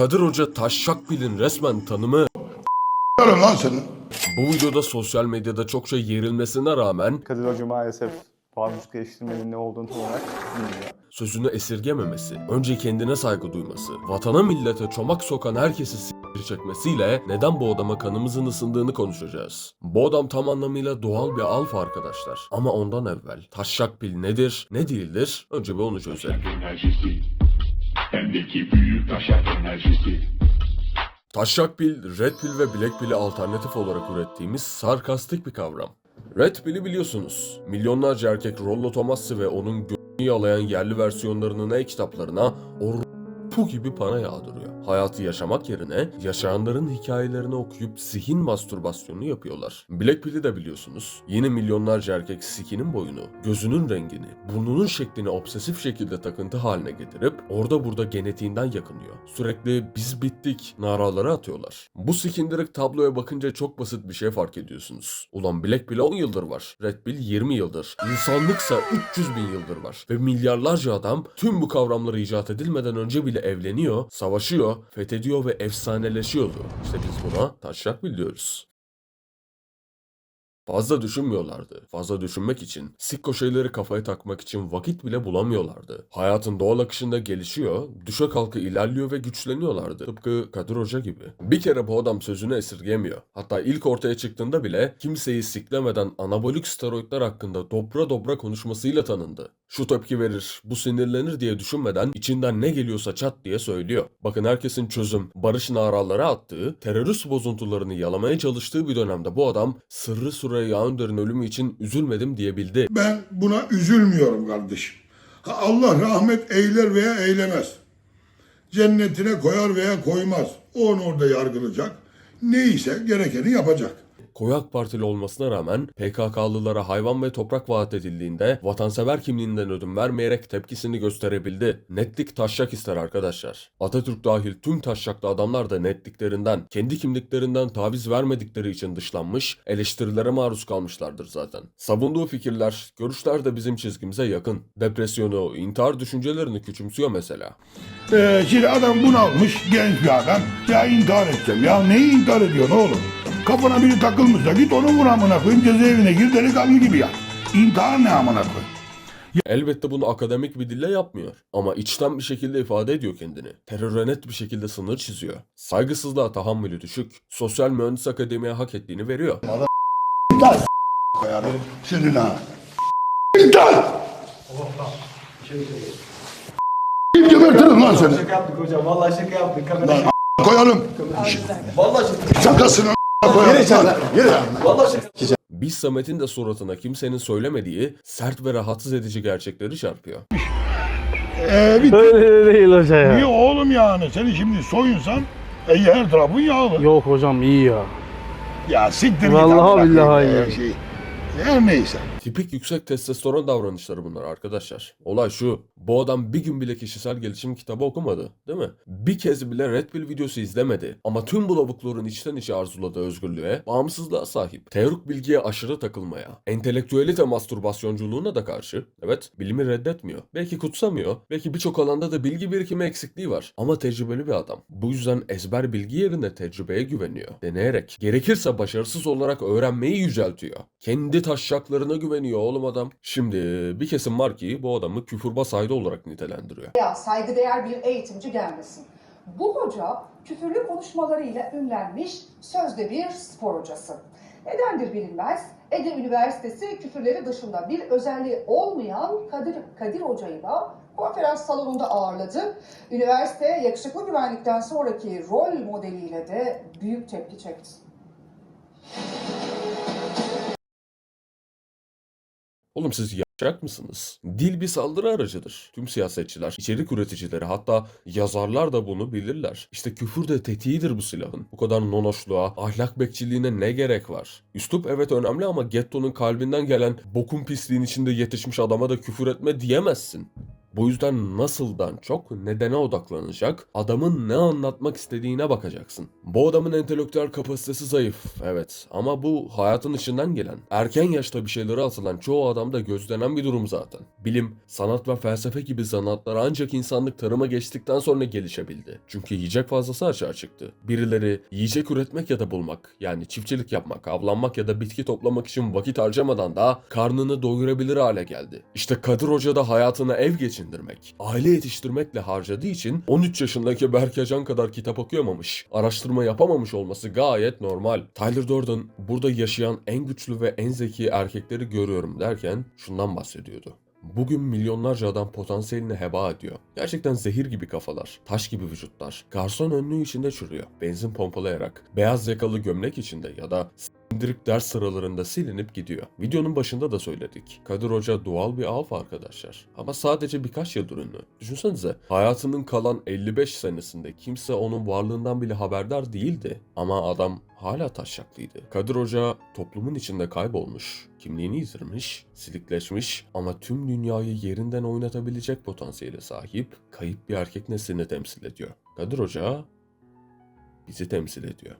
Kadir Hoca Taşşakbil'in resmen tanımı lan senin. bu videoda sosyal medyada çokça yerilmesine rağmen Kadir Hoca maalesef parmak geliştirmenin ne olduğunu tam olarak bilmiyor. sözünü esirgememesi, önce kendine saygı duyması, vatana millete çomak sokan herkesi s**tir çekmesiyle neden bu adama kanımızın ısındığını konuşacağız. Bu adam tam anlamıyla doğal bir alfa arkadaşlar. Ama ondan evvel Taşşakbil nedir, ne değildir? Önce bir onu çözelim. Bendeki büyük taşak enerjisi Taşşakbil, Red Pill ve Black Pill'i alternatif olarak ürettiğimiz sarkastik bir kavram. Red Pill'i biliyorsunuz. Milyonlarca erkek Rollo Tomassi ve onun gönlünü yalayan yerli versiyonlarının e-kitaplarına o bu gibi para yağdırıyor. Hayatı yaşamak yerine yaşayanların hikayelerini okuyup zihin mastürbasyonu yapıyorlar. Black Pill'i de biliyorsunuz. Yine milyonlarca erkek sikinin boyunu, gözünün rengini, burnunun şeklini obsesif şekilde takıntı haline getirip orada burada genetiğinden yakınıyor. Sürekli biz bittik naraları atıyorlar. Bu sikindirik tabloya bakınca çok basit bir şey fark ediyorsunuz. Ulan Black Pill 10 yıldır var. Red Pill 20 yıldır. İnsanlıksa 300 bin yıldır var. Ve milyarlarca adam tüm bu kavramları icat edilmeden önce bile evleniyor, savaşıyor, fethediyor ve efsaneleşiyordu. İşte biz buna taşrak biliyoruz. Fazla düşünmüyorlardı. Fazla düşünmek için, sikko şeyleri kafaya takmak için vakit bile bulamıyorlardı. Hayatın doğal akışında gelişiyor, düşe kalka ilerliyor ve güçleniyorlardı. Tıpkı Kadir Hoca gibi. Bir kere bu adam sözünü esirgemiyor. Hatta ilk ortaya çıktığında bile kimseyi siklemeden anabolik steroidler hakkında dobra dobra konuşmasıyla tanındı. Şu tepki verir, bu sinirlenir diye düşünmeden içinden ne geliyorsa çat diye söylüyor. Bakın herkesin çözüm, barış naraları attığı, terörist bozuntularını yalamaya çalıştığı bir dönemde bu adam sırrı Süreyya Önder'in ölümü için üzülmedim diyebildi. Ben buna üzülmüyorum kardeşim. Allah rahmet eyler veya eylemez. Cennetine koyar veya koymaz. O onu orada yargılayacak. Neyse gerekeni yapacak. Koyak Partili olmasına rağmen PKK'lılara hayvan ve toprak vaat edildiğinde vatansever kimliğinden ödün vermeyerek tepkisini gösterebildi. Netlik taşak ister arkadaşlar. Atatürk dahil tüm taşaklı adamlar da netliklerinden, kendi kimliklerinden taviz vermedikleri için dışlanmış, eleştirilere maruz kalmışlardır zaten. Savunduğu fikirler, görüşler de bizim çizgimize yakın. Depresyonu, intihar düşüncelerini küçümsüyor mesela. Ee, şimdi adam bunalmış genç bir adam. Ya intihar edeceğim. Ya neyi intihar ediyorsun oğlum? Kafana biri takılmışsa git onu vur amına koyayım cezaevine gir delikanlı gibi ya. İntihar ne amına koy? Elbette bunu akademik bir dille yapmıyor. Ama içten bir şekilde ifade ediyor kendini. Teröre net bir şekilde sınır çiziyor. Saygısızlığa tahammülü düşük. Sosyal mühendis akademiye hak ettiğini veriyor. Koyarım senin ha. İntihar! Kim gebertirim lan seni? Şaka yaptık hocam. Vallahi şaka yaptık. Lan koyalım. Vallahi şaka. Şakasını Yürü. Vallahi. Biz Samet'in de suratına kimsenin söylemediği sert ve rahatsız edici gerçekleri çarpıyor. Ee, bir Öyle değil hoca ya. Niye oğlum yani? Seni şimdi soyunsan e, her tarafın yağlı. Yok hocam iyi ya. Ya siktir git. Vallahi billahi iyi. Şey. Neyse. Tipik yüksek testosteron davranışları bunlar arkadaşlar. Olay şu. Bu adam bir gün bile kişisel gelişim kitabı okumadı. Değil mi? Bir kez bile Red Pill videosu izlemedi. Ama tüm bu lavukların içten içe arzuladığı özgürlüğe, bağımsızlığa sahip. Teorik bilgiye aşırı takılmaya, entelektüelite mastürbasyoncuğuna da karşı. Evet, bilimi reddetmiyor. Belki kutsamıyor. Belki birçok alanda da bilgi birikimi eksikliği var. Ama tecrübeli bir adam. Bu yüzden ezber bilgi yerine tecrübeye güveniyor. Deneyerek, gerekirse başarısız olarak öğrenmeyi yüceltiyor. Kendi taşşaklarına güveniyor oğlum adam. Şimdi bir kesim var ki bu adamı küfürbaz haydi olarak nitelendiriyor. veya saygıdeğer bir eğitimci gelmesin. Bu hoca küfürlü konuşmalarıyla ünlenmiş sözde bir spor hocası. Nedendir bilinmez. Ege Üniversitesi küfürleri dışında bir özelliği olmayan Kadir, Kadir Hoca'yı da konferans salonunda ağırladı. Üniversite yakışıklı güvenlikten sonraki rol modeliyle de büyük tepki çekti. Oğlum siz yapacak mısınız? Dil bir saldırı aracıdır. Tüm siyasetçiler, içerik üreticileri hatta yazarlar da bunu bilirler. İşte küfür de tetiğidir bu silahın. Bu kadar nonoşluğa, ahlak bekçiliğine ne gerek var? Üslup evet önemli ama gettonun kalbinden gelen bokun pisliğin içinde yetişmiş adama da küfür etme diyemezsin. Bu yüzden nasıldan çok nedene odaklanacak, adamın ne anlatmak istediğine bakacaksın. Bu adamın entelektüel kapasitesi zayıf, evet ama bu hayatın içinden gelen, erken yaşta bir şeylere atılan çoğu adamda gözlenen bir durum zaten. Bilim, sanat ve felsefe gibi zanatlar ancak insanlık tarıma geçtikten sonra gelişebildi. Çünkü yiyecek fazlası açığa çıktı. Birileri yiyecek üretmek ya da bulmak, yani çiftçilik yapmak, avlanmak ya da bitki toplamak için vakit harcamadan da karnını doyurabilir hale geldi. İşte Kadir Hoca da hayatını ev geçindirmek, aile yetiştirmekle harcadığı için 13 yaşındaki Berkecan kadar kitap okuyamamış, araştırma yapamamış olması gayet normal. Tyler Durden burada yaşayan en güçlü ve en zeki erkekleri görüyorum derken şundan bahsediyordu. Bugün milyonlarca adam potansiyelini heba ediyor. Gerçekten zehir gibi kafalar, taş gibi vücutlar, garson önlüğü içinde çürüyor, benzin pompalayarak, beyaz yakalı gömlek içinde ya da indirip ders sıralarında silinip gidiyor. Videonun başında da söyledik. Kadir Hoca doğal bir alfa arkadaşlar. Ama sadece birkaç yıldır ünlü. Düşünsenize hayatının kalan 55 senesinde kimse onun varlığından bile haberdar değildi. Ama adam hala taşaklıydı. Kadir Hoca toplumun içinde kaybolmuş, kimliğini yitirmiş, silikleşmiş ama tüm dünyayı yerinden oynatabilecek potansiyele sahip kayıp bir erkek neslini temsil ediyor. Kadir Hoca bizi temsil ediyor.